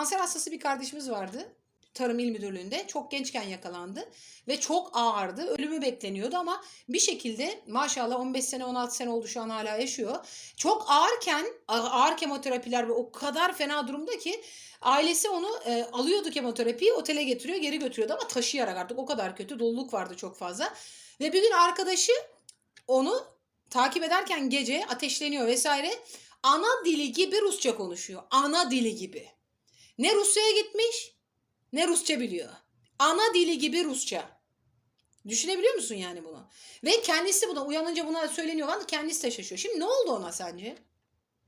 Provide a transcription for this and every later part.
kanser hastası bir kardeşimiz vardı. Tarım İl Müdürlüğü'nde çok gençken yakalandı ve çok ağırdı. Ölümü bekleniyordu ama bir şekilde maşallah 15 sene 16 sene oldu şu an hala yaşıyor. Çok ağırken ağır kemoterapiler ve o kadar fena durumda ki ailesi onu e, alıyordu kemoterapiyi otele getiriyor geri götürüyordu ama taşıyarak artık o kadar kötü doluluk vardı çok fazla. Ve bir gün arkadaşı onu takip ederken gece ateşleniyor vesaire ana dili gibi Rusça konuşuyor. Ana dili gibi. Ne Rusya'ya gitmiş ne Rusça biliyor. Ana dili gibi Rusça. Düşünebiliyor musun yani bunu? Ve kendisi buna uyanınca buna söyleniyor falan kendisi de şaşıyor. Şimdi ne oldu ona sence?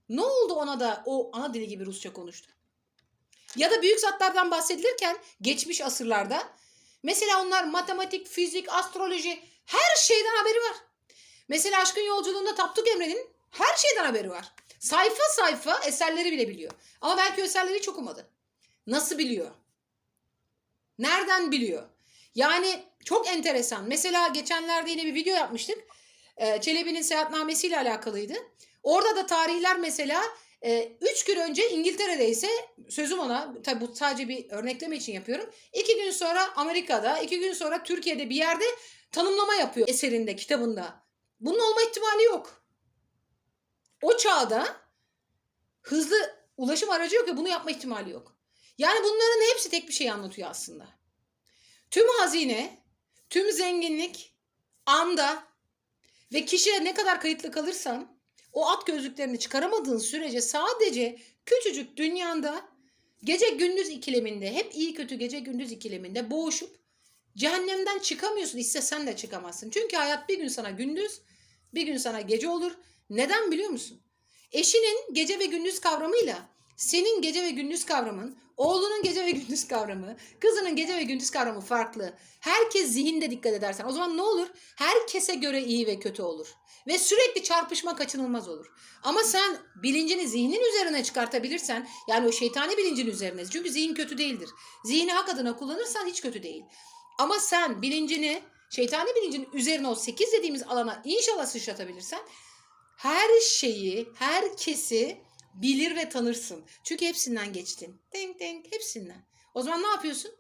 Ne oldu ona da o ana dili gibi Rusça konuştu? Ya da büyük zatlardan bahsedilirken geçmiş asırlarda mesela onlar matematik, fizik, astroloji her şeyden haberi var. Mesela Aşkın Yolculuğunda Tapduk Emre'nin her şeyden haberi var. Sayfa sayfa eserleri bile biliyor. Ama belki eserleri hiç okumadı. Nasıl biliyor? Nereden biliyor? Yani çok enteresan. Mesela geçenlerde yine bir video yapmıştık. Ee, Çelebi'nin seyahatnamesi ile alakalıydı. Orada da tarihler mesela 3 gün önce İngiltere'de ise sözüm ona tabi bu sadece bir örnekleme için yapıyorum. 2 gün sonra Amerika'da, 2 gün sonra Türkiye'de bir yerde tanımlama yapıyor eserinde, kitabında. Bunun olma ihtimali yok. O çağda hızlı ulaşım aracı yok ya bunu yapma ihtimali yok. Yani bunların hepsi tek bir şey anlatıyor aslında. Tüm hazine, tüm zenginlik anda ve kişiye ne kadar kayıtlı kalırsan o at gözlüklerini çıkaramadığın sürece sadece küçücük dünyanda gece gündüz ikileminde hep iyi kötü gece gündüz ikileminde boğuşup cehennemden çıkamıyorsun. İstesen de çıkamazsın. Çünkü hayat bir gün sana gündüz bir gün sana gece olur. Neden biliyor musun? Eşinin gece ve gündüz kavramıyla senin gece ve gündüz kavramın, oğlunun gece ve gündüz kavramı, kızının gece ve gündüz kavramı farklı. Herkes zihinde dikkat edersen o zaman ne olur? Herkese göre iyi ve kötü olur. Ve sürekli çarpışma kaçınılmaz olur. Ama sen bilincini zihnin üzerine çıkartabilirsen yani o şeytani bilincin üzerine çünkü zihin kötü değildir. Zihni hak adına kullanırsan hiç kötü değil. Ama sen bilincini şeytani bilincin üzerine o 8 dediğimiz alana inşallah sıçratabilirsen her şeyi, herkesi bilir ve tanırsın. Çünkü hepsinden geçtin. Denk denk hepsinden. O zaman ne yapıyorsun?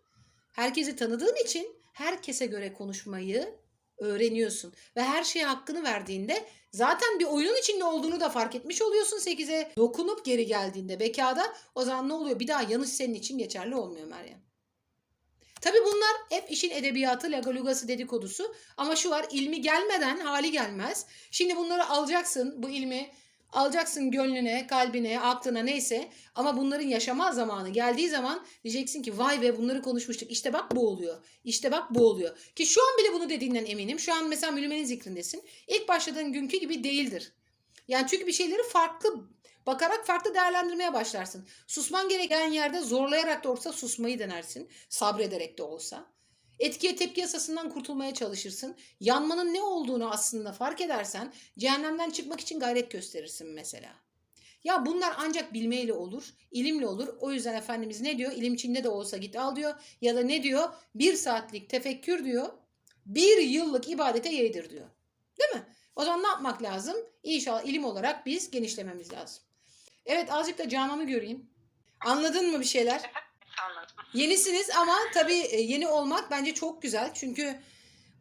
Herkesi tanıdığın için herkese göre konuşmayı öğreniyorsun. Ve her şeye hakkını verdiğinde zaten bir oyunun içinde olduğunu da fark etmiş oluyorsun 8'e. Dokunup geri geldiğinde bekada o zaman ne oluyor? Bir daha yanlış senin için geçerli olmuyor Meryem. Tabi bunlar hep işin edebiyatı, lagalugası, dedikodusu. Ama şu var ilmi gelmeden hali gelmez. Şimdi bunları alacaksın bu ilmi alacaksın gönlüne, kalbine, aklına neyse. Ama bunların yaşama zamanı geldiği zaman diyeceksin ki vay be bunları konuşmuştuk. İşte bak bu oluyor. İşte bak bu oluyor. Ki şu an bile bunu dediğinden eminim. Şu an mesela Mülüme'nin zikrindesin. İlk başladığın günkü gibi değildir. Yani çünkü bir şeyleri farklı bakarak farklı değerlendirmeye başlarsın. Susman gereken yerde zorlayarak da olsa susmayı denersin. Sabrederek de olsa. Etkiye tepki yasasından kurtulmaya çalışırsın. Yanmanın ne olduğunu aslında fark edersen cehennemden çıkmak için gayret gösterirsin mesela. Ya bunlar ancak bilmeyle olur, ilimle olur. O yüzden Efendimiz ne diyor? İlim içinde de olsa git al diyor. Ya da ne diyor? Bir saatlik tefekkür diyor. Bir yıllık ibadete yedir diyor. Değil mi? O zaman ne yapmak lazım? İnşallah ilim olarak biz genişlememiz lazım. Evet azıcık da Canan'ı göreyim. Anladın mı bir şeyler? Anladım. Yenisiniz ama tabii e, yeni olmak bence çok güzel. Çünkü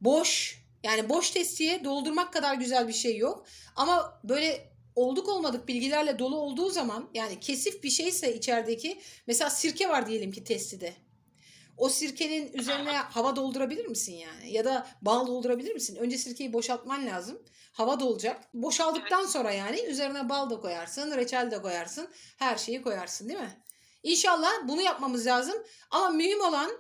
boş yani boş testiye doldurmak kadar güzel bir şey yok. Ama böyle olduk olmadık bilgilerle dolu olduğu zaman yani kesif bir şeyse içerideki mesela sirke var diyelim ki testide. O sirkenin üzerine hava doldurabilir misin yani? Ya da bal doldurabilir misin? Önce sirkeyi boşaltman lazım. Hava dolacak. Boşaldıktan sonra yani üzerine bal da koyarsın, reçel de koyarsın. Her şeyi koyarsın değil mi? İnşallah bunu yapmamız lazım. Ama mühim olan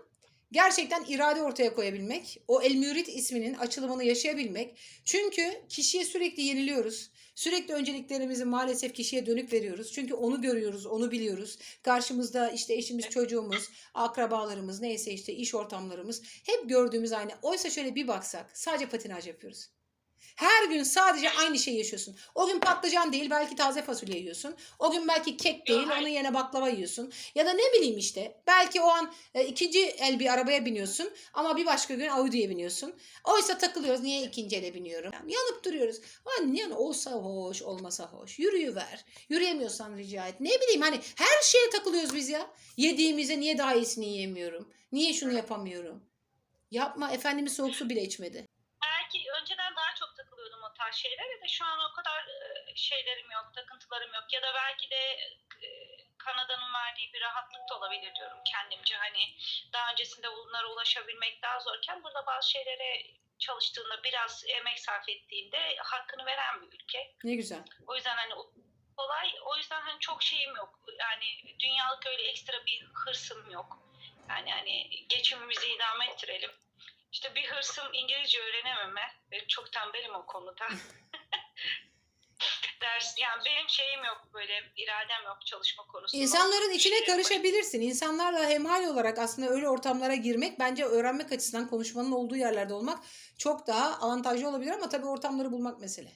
gerçekten irade ortaya koyabilmek. O El Mürit isminin açılımını yaşayabilmek. Çünkü kişiye sürekli yeniliyoruz. Sürekli önceliklerimizi maalesef kişiye dönük veriyoruz. Çünkü onu görüyoruz, onu biliyoruz. Karşımızda işte eşimiz, çocuğumuz, akrabalarımız, neyse işte iş ortamlarımız hep gördüğümüz aynı. Oysa şöyle bir baksak sadece patinaj yapıyoruz. Her gün sadece aynı şeyi yaşıyorsun. O gün patlıcan değil belki taze fasulye yiyorsun. O gün belki kek değil onun yerine baklava yiyorsun. Ya da ne bileyim işte belki o an e, ikinci el bir arabaya biniyorsun ama bir başka gün Audi'ye biniyorsun. Oysa takılıyoruz niye ikinci ele biniyorum? Yani yanıp duruyoruz. Lan yani olsa hoş olmasa hoş. Yürüyüver. Yürüyemiyorsan rica et. Ne bileyim hani her şeye takılıyoruz biz ya. Yediğimize niye daha iyisini yiyemiyorum? Niye şunu yapamıyorum? Yapma efendimiz soğuk su bile içmedi. Belki önceden daha çok o tarz şeylere de şu an o kadar e, şeylerim yok, takıntılarım yok. Ya da belki de e, Kanada'nın verdiği bir rahatlık da olabilir diyorum kendimce. Hani daha öncesinde bunlara ulaşabilmek daha zorken burada bazı şeylere çalıştığında biraz emek sarf ettiğinde hakkını veren bir ülke. Ne güzel. O yüzden hani kolay. O yüzden hani çok şeyim yok. Yani dünyalık öyle ekstra bir hırsım yok. Yani hani geçimimizi idame ettirelim. İşte bir hırsım İngilizce öğrenememe. Benim çok tembelim o konuda. Ders, yani benim şeyim yok böyle iradem yok çalışma konusunda. İnsanların içine Şey- karışabilirsin. İnsanlarla hemhal olarak aslında öyle ortamlara girmek bence öğrenmek açısından konuşmanın olduğu yerlerde olmak çok daha avantajlı olabilir ama tabii ortamları bulmak mesele.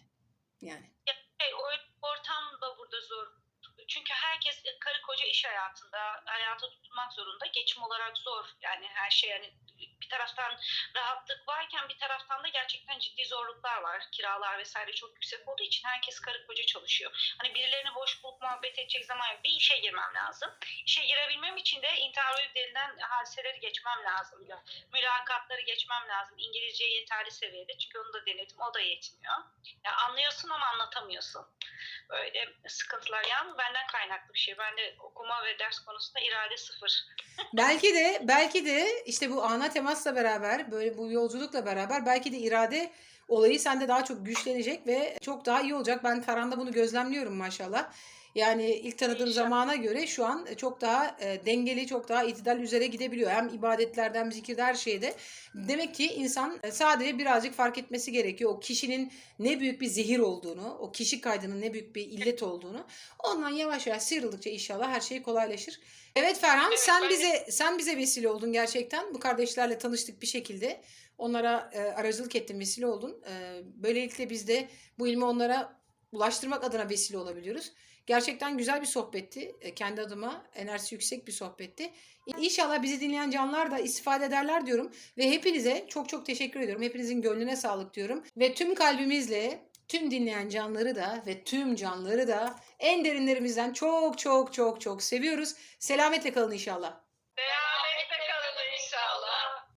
Yani. Şey, o ortam da burada zor. Çünkü herkes karı koca iş hayatında, hayata tutunmak zorunda. Geçim olarak zor. Yani her şey yani bir taraftan rahatlık varken bir taraftan da gerçekten ciddi zorluklar var. Kiralar vesaire çok yüksek olduğu için herkes karı koca çalışıyor. Hani birilerini boş bulup muhabbet edecek zaman bir işe girmem lazım. İşe girebilmem için de interview denilen hadiseleri geçmem lazım. Mülakatları geçmem lazım. İngilizce yeterli seviyede çünkü onu da denedim. O da yetmiyor. Ya anlıyorsun ama anlatamıyorsun. Böyle sıkıntılar. Yani benden kaynaklı bir şey. Ben de okuma ve ders konusunda irade sıfır. Belki de belki de işte bu ana temasla beraber böyle bu yolculukla beraber belki de irade olayı sende daha çok güçlenecek ve çok daha iyi olacak. Ben Ferhan'da bunu gözlemliyorum maşallah. Yani ilk tanıdığım İnşallah. zamana göre şu an çok daha e, dengeli, çok daha itidal üzere gidebiliyor. Hem ibadetlerden, zikirde her şeyde. Demek ki insan e, sadece birazcık fark etmesi gerekiyor. O kişinin ne büyük bir zehir olduğunu, o kişi kaydının ne büyük bir illet olduğunu. Ondan yavaş yavaş sıyrıldıkça inşallah her şey kolaylaşır. Evet Ferhan Evet, sen ben- bize sen bize vesile oldun gerçekten. Bu kardeşlerle tanıştık bir şekilde. Onlara e, aracılık ettin, vesile oldun. E, böylelikle biz de bu ilmi onlara ulaştırmak adına vesile olabiliyoruz. Gerçekten güzel bir sohbetti. E, kendi adıma enerjisi yüksek bir sohbetti. İnşallah bizi dinleyen canlar da istifade ederler diyorum. Ve hepinize çok çok teşekkür ediyorum. Hepinizin gönlüne sağlık diyorum. Ve tüm kalbimizle tüm dinleyen canları da ve tüm canları da en derinlerimizden çok çok çok çok seviyoruz. Selametle kalın inşallah.